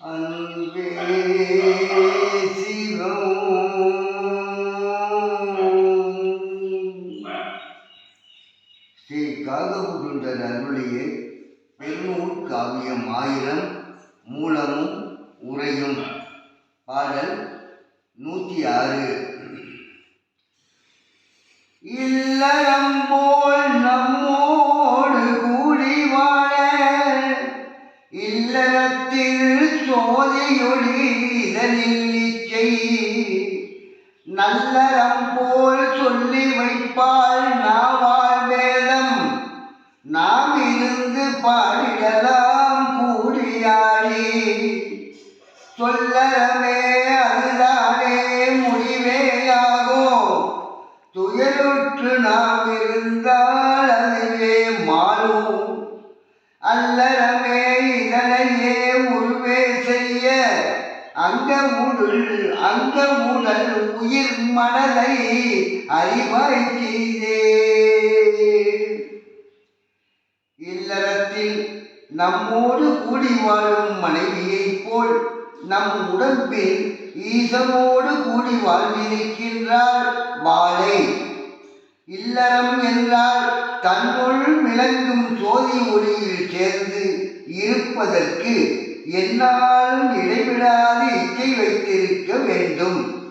அன்பே ஸ்ரீ காகபுகுண்டர் அருளிய பெருநூல் காவியம் ஆயிரம் மூலமும் உரையும் பாடல் நூற்றி ஆறு இல்லறம் போல் நம்மோடு கூடி வாழ. இல்லற நல்லறம் போல் சொல்லி வைப்பாள் நாவாள் வேதம். நாம் இருந்து பாடிடலாம் கூடியாடி சொல்லறமே அதுதானே முடிவேயாகும் துயருற்று நாம் இருந்தால் அதுவே மாறும். அல்லறமே அங்க அந்த உடல் உயிர் மனதை அறிவாய் செய்தே. இல்லறத்தில் நம்மோடு கூடி வாழும் மனைவியைப் போல் நம் உடம்பில் ஈசனோடு கூடி வாழ்ந்திருக்கின்றார் வாழை. இல்லறம் என்றால் தன்னுள் விளங்கும் ஜோதி ஒளியில் சேர்ந்து இருப்பதற்கு என்னாலும் இடைவிடாது இச்சை வைத்திருக்க வேண்டும்.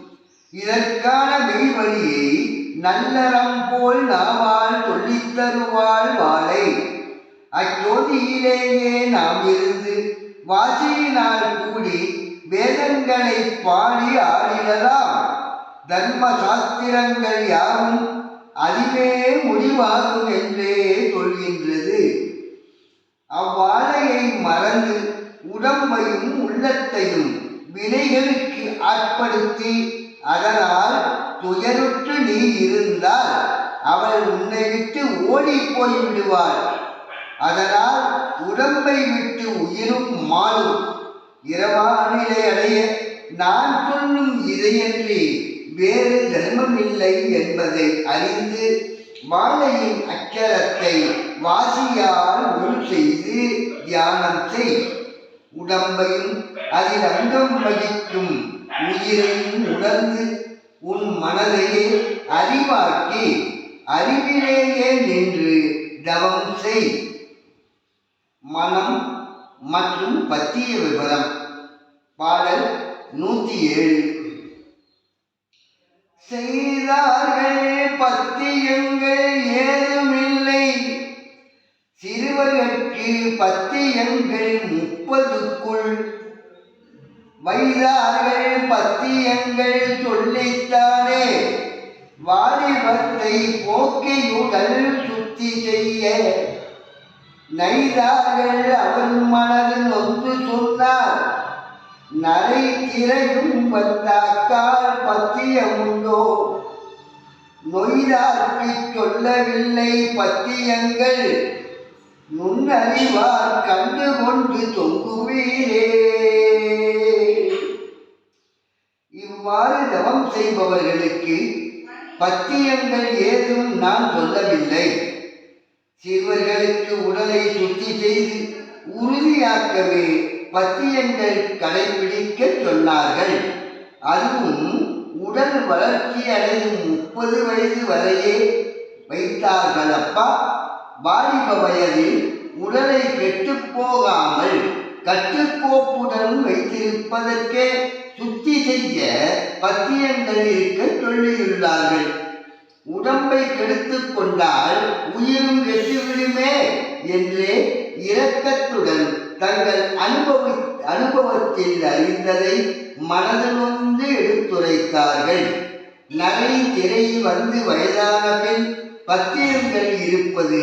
இதற்கான மெய்வழியை நல்லறம் போல் நாவால் சொல்லித் தருவாள் வாழை. அச்சோதியிலேயே நாம் இருந்து வாசியினால் கூடி வேதங்களை பாடி ஆடிடலாம் தர்ம சாஸ்திரங்கள் யாவும் அதுவே முடிவாகும் என்றே சொல்கின்றது. அவ்வாழையை மறந்து உடம்பையும் உள்ளத்தையும் வினைகளுக்கு ஆட்படுத்தி அதனால் துயருற்று நீ இருந்தால் அவள் உன்னை விட்டு ஓடி போய்விடுவாள். அதனால் உடம்பை விட்டு உயிரும் மாறும். இரவானிலை அடைய நான் சொல்லும் இதையன்றி வேறு தர்மமில்லை என்பதை அறிந்து மாலையின் அச்சரத்தை வாசியால் உள் செய்து தியானம் செய். உடம்பையும் அதில் அங்கம் வகிக்கும் உயிரையும் உணர்ந்து உன் மனதையே அறிவாக்கி அறிவிலேயே நின்று தவம் செய். மனம் மற்றும் பத்திய விவரம் பாடல் நூற்றி ஏழு செய்தார்கள் பத்தியங்கள் ஏதுமில்லை. சிறுவர்களுக்கு பத்தியங்கள் முப்பதுக்குள் வைதார்கள் பத்தியங்கள் சொல்லித்தானே. வாலிபத்தை போக்கியுடல் சுத்தி செய்ய நைதார்கள் அவன் மனதில் நொந்து சொன்னார். நரை திரையும் வந்தாக்கால் பத்தியமுண்டோ நொய்தார்க்கு சொல்லவில்லை பத்தியங்கள். நுண்ணறிவார் கண்டு கொண்டு தொங்குவீரே இவ்வாறு தவம் செய்பவர்களுக்கு பத்தியங்கள் ஏதும் நான் சொல்லவில்லை. சிறுவர்களுக்கு உடலை சுத்தி செய்து உறுதியாக்கவே பத்தியங்கள் கடைபிடிக்க சொன்னார்கள். அதுவும் உடல் வளர்ச்சி அடையும் முப்பது வயது வரையே வைத்தார்கள் அப்பா வாலிப வயதில் உடலை கெட்டு போகாமல் கட்டுக்கோப்புடன் வைத்திருப்பதற்கே சுத்தி செய்ய பத்தியங்கள் இருக்க சொல்லியுள்ளார்கள். உடம்பை கெடுத்து கொண்டால் உயிரும் கெட்டுவிடுமே என்று இரக்கத்துடன் தங்கள் அனுபவி அனுபவத்தில் அறிந்ததை மனதிலிருந்து எடுத்துரைத்தார்கள். நரை திரை வந்து வயதான பின் பத்தியங்கள் இருப்பது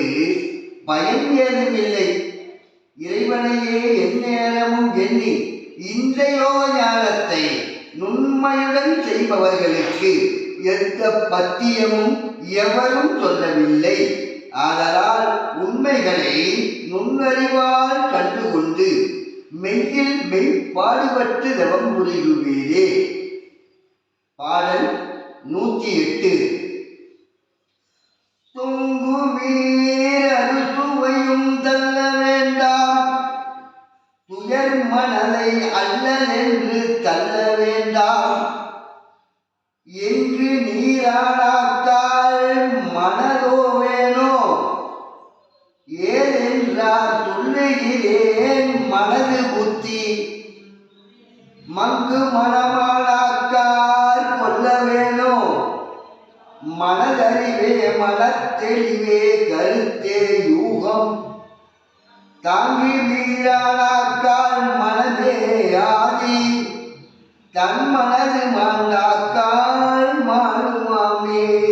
பயம் ஏதுமில்லை. இறைவனையே எந்நேரமும் எண்ணி இந்த ஞானத்தை நுண்மையுடன் செய்பவர்களுக்கு எந்த பத்தியமும் எவரும் சொல்லவில்லை. ஆதலால் உண்மைகளை நுண்ணறிவால் கண்டுகொண்டு மெய்யில் மெய் பாடுபட்டு தவம் புரியுவீரே. பாடல் நூற்றி எட்டு. தொங்குவீர் அறுசுவையும் தள்ள வேண்டாம். துயர் மணலை அல்லல் என்று தள்ள வேண்டாம். என்று நீராடாத்தால் மனதோ வேணோ? ஏனென்றால் சொல்லுகிறேன் மனது புத்தி மங்கு மனமா மனதறிவே மனத்தெளிவே கருத்தே யூகம். தாங்கி வீரானாக்கால் மனதே ஆதி. தன் மனது மாண்டாக்கால் மாறுமாமே.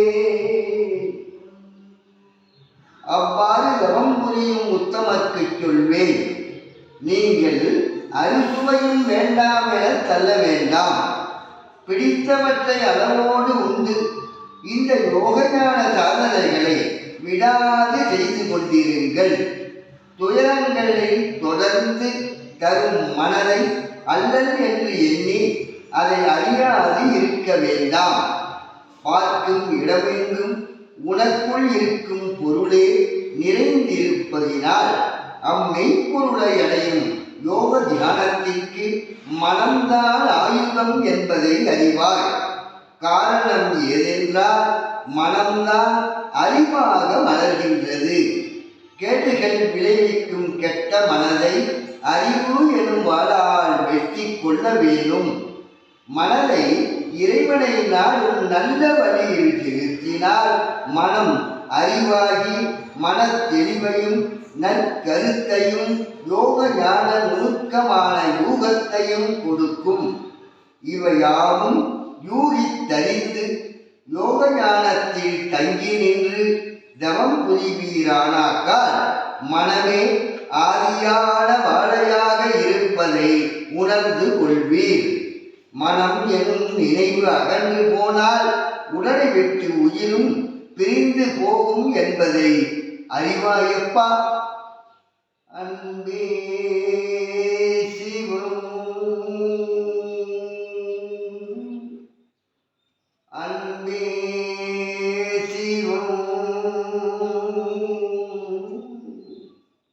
அவ்வாறு தவம் புரியும் உத்தமர்க்குச் சொல்வேன். நீங்கள் அறுசுவையும் வேண்டாம் என தள்ள வேண்டாம். பிடித்தவற்றை அளவோடு உண்டு. இந்த யோகஞான சாதனைகளை விடாது செய்து கொண்டிருங்கள். துயரங்களை தொடர்ந்து தரும் மனதை அல்லல் என்று எண்ணி அதை அறியாது இருக்க வேண்டாம். பார்க்கும் இடமெங்கும் உனக்குள் இருக்கும் பொருளே நிறைந்திருப்பதினால் அம்மெய்ப்பொருளை அடையும் யோக தியானத்திற்கு மனம்தான் ஆயுதம் என்பதை அறிவார் காரணம் ஏதென்றால் மனம்தான் அறிவாக மலர்கின்றது. கேட்டுகள் விளைவிக்கும் கெட்ட மனதை அறிவு எனும் வாளால் வெட்டி கொள்ள வேண்டும். மனதை இறைவனை நாடும் நல்ல வழியில் திருத்தினால் மனம் அறிவாகி மன தெளிவையும் நற்கருத்தையும் யோக ஞான நுணுக்கமான யூகத்தையும் கொடுக்கும். இவையாவும் யூகித்தறிந்து யோக ஞானத்தில் தங்கி நின்று தவம் புரிவீரானாக்கால் மனமே ஆதியான வாழையாக இருப்பதை உணர்ந்து கொள்வீர். மனம் எனும் நினைவு அகன்று போனால் உடலை விட்டு உயிரும் பிரிந்து போகும் என்பதை அறிவாயப்பா. அன்பே.